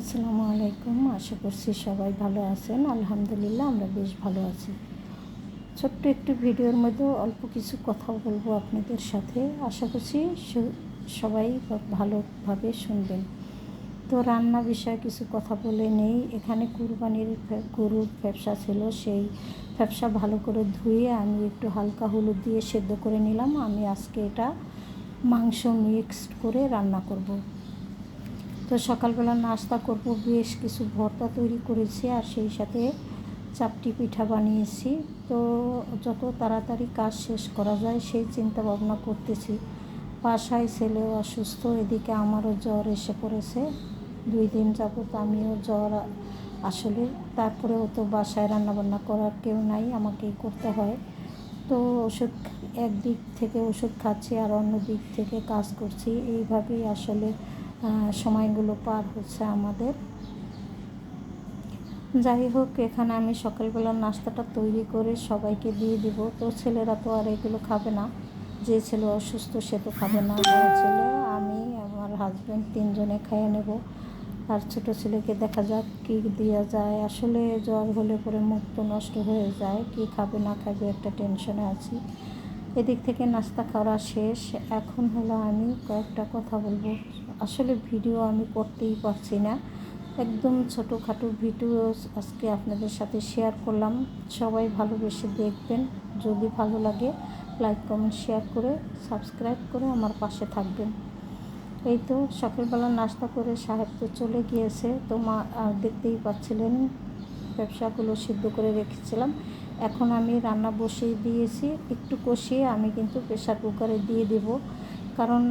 আসসালামু আলাইকুম। আশা করছি সবাই ভালো আছেন। আলহামদুলিল্লাহ আমরা বেশ ভালো আছি। ছোট্ট একটু ভিডিওর মধ্যে অল্প কিছু কথা বলব আপনাদের সাথে। আশা করছি সবাই ভালোভাবে শুনবেন। তো রান্না বিষয়ে কিছু কথা বলে নেই। এখানে কুরবানির গরুর ব্যবসা ছিল। সেই ব্যবসা ভালো করে ধুয়ে আমি একটু হালকা হলুদ দিয়ে সেদ্ধ করে নিলাম। আমি আজকে এটা মাংস মিক্সড করে রান্না করব। তো সকালবেলা নাস্তা করব, বেশ কিছু ভর্তা তৈরি করেছি আর সেই সাথে চাপটি পিঠা বানিয়েছি। তো যত তাড়াতাড়ি কাজ শেষ করা যায়, সেই চিন্তা ভাবনা করতেছি। বাসায় ছেলেও অসুস্থ, এদিকে আমারও জ্বর এসে পড়েছে। দুই দিন যাবত আমিও জ্বর আসলে, তারপরেও তো বাসায় রান্নাবান্না করার কেউ নাই, আমাকেই করতে হয়। তো ওষুধ একদিক থেকে ওষুধ খাচ্ছি আর অন্য দিক থেকে কাজ করছি। এইভাবেই আসলে সময়গুলো পার হচ্ছে আমাদের। যাই হোক, এখানে আমি সকালবেলা নাস্তাটা তৈরি করে সবাইকে দিয়ে দিব। তো ছেলেরা তো আর এগুলো খাবে না। যে ছেলে অসুস্থ, সে তো খাবে না। ছেলে, আমি, আমার হাজব্যান্ড তিনজনে খেয়ে নেব। আর ছোটো ছেলেকে দেখা যাক কী দেওয়া যায়। আসলে জ্বর হলে পরে মুখ তো নষ্ট হয়ে যায়। কি খাবে, না খাবে একটা টেনশনে আছি। এদিক থেকে নাস্তা করা শেষ। এখন হলো আমি কয়েকটা কথা বলব। আসলে ভিডিও আমি করতেই পারছি না। একদম ছোটোখাটো ভিডিও আজকে আপনাদের সাথে শেয়ার করলাম। সবাই ভালোবেসে দেখবেন। যদি ভালো লাগে, লাইক, কমেন্ট, শেয়ার করে, সাবস্ক্রাইব করে আমার পাশে থাকবেন। এই তো সকালবেলা নাস্তা করে সাহেব তো চলে গিয়েছে। তো মা দেখতেই পাচ্ছিলেন, ব্যবসাগুলো সিদ্ধ করে রেখেছিলাম। এখন আমি রান্না বসিয়ে দিয়েছি। একটু কষিয়ে আমি কিন্তু প্রেশার কুকারে দিয়ে দেব। কারণ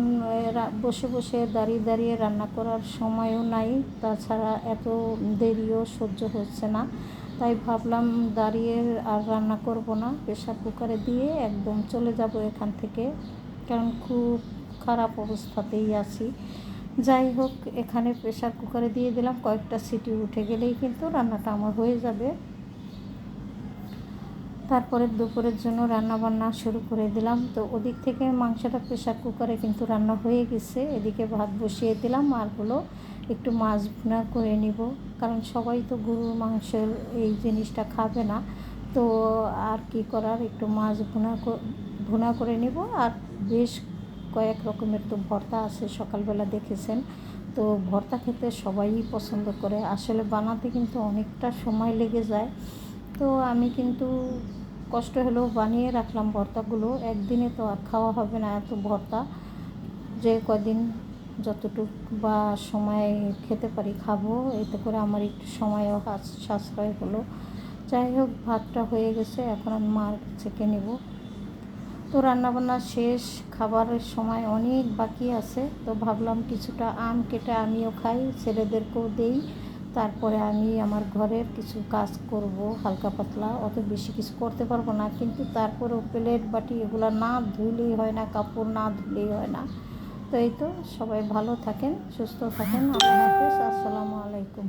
বসে বসে দাঁড়িয়ে দাঁড়িয়ে রান্না করার সময়ও নাই, তাছাড়া এত দেরিও সহ্য হচ্ছে না। তাই ভাবলাম দাঁড়িয়ে আর রান্না করব না প্রেশার কুকারে দিয়ে একদম চলে যাব এখান থেকে, কারণ খুব খারাপ অবস্থাতেই আছি। যাই হোক, এখানে প্রেশার কুকারে দিয়ে দিলাম, কয়েকটা সিটি উঠে গেলেই কিন্তু রান্নাটা আমার হয়ে যাবে। তারপরে দুপুরের জন্য রান্না বান্না শুরু করে দিলাম। তো ওদিক থেকে মাংসটা প্রেশার কুকারে কিন্তু রান্না হয়ে গেছে। এদিকে ভাত বসিয়ে দিলাম আর হলো একটু মাছ ভুনা করে নিব। কারণ সবাই তো গরুর মাংসের এই জিনিসটা খাবে না। তো আর কি করার? একটু মাছ ভুনা ভুনা করে নিব। আর বেশ কয়েক রকমের তো ভর্তা আছে, সকালবেলা দেখেছেন। তো ভর্তা খেতে সবাই পছন্দ করে। আসলে বানাতে কিন্তু অনেকটা সময় লেগে যায়। তো আমি কিন্তু কষ্ট হলেও বানিয়ে রাখলাম ভর্তাগুলো। একদিনে তো আর খাওয়া হবে না এত ভর্তা। যে কদিন যতটুক বা সময় খেতে পারি খাব, এতে করে আমার একটু সময়ও সাশ্রয় হলো। যাই হোক, ভাতটা হয়ে গেছে, এখন আমি মার থেকে নেব। তো রান্নাবান্না শেষ, খাবারের সময় অনেক বাকি আছে। তো ভাবলাম কিছুটা আম কেটে আমিও খাই, ছেলেদেরকেও দেই। তারপরে আমি আমার ঘরের কিছু কাজ করব, হালকা পাতলা, অত বেশি কিছু করতে পারব না। কিন্তু তারপরেও প্লেট, বাটি এগুলো না ধুলেই হয় না, কাপড় না ধুলেই হয় না। তো এই তো, সবাই ভালো থাকেন, সুস্থ থাকেন। আল্লাহ হাফিজ, আসসালামু আলাইকুম।